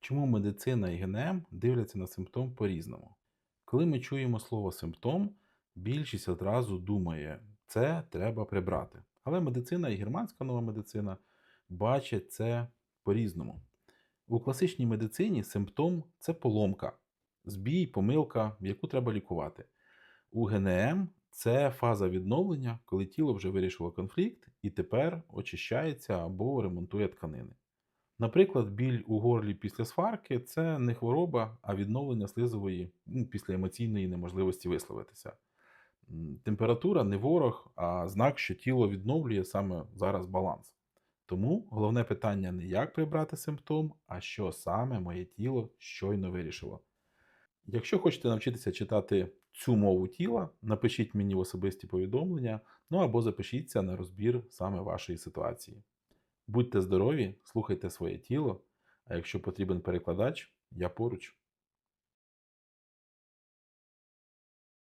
Чому медицина і ГНМ дивляться на симптом по-різному? Коли ми чуємо слово симптом, більшість одразу думає, це треба прибрати. Але медицина і германська нова медицина бачать це по-різному. У класичній медицині симптом це поломка, збій, помилка, яку треба лікувати. У ГНМ це фаза відновлення, коли тіло вже вирішило конфлікт і тепер очищається або ремонтує тканини. Наприклад, біль у горлі після сварки це не хвороба, а відновлення слизової ну, після емоційної неможливості висловитися. Температура не ворог, а знак, що тіло відновлює саме зараз баланс. Тому головне питання не як прибрати симптом, а що саме моє тіло щойно вирішило. Якщо хочете навчитися читати цю мову тіла, напишіть мені в особисті повідомлення, ну або запишіться на розбір саме вашої ситуації. Будьте здорові, слухайте своє тіло, а якщо потрібен перекладач, я поруч.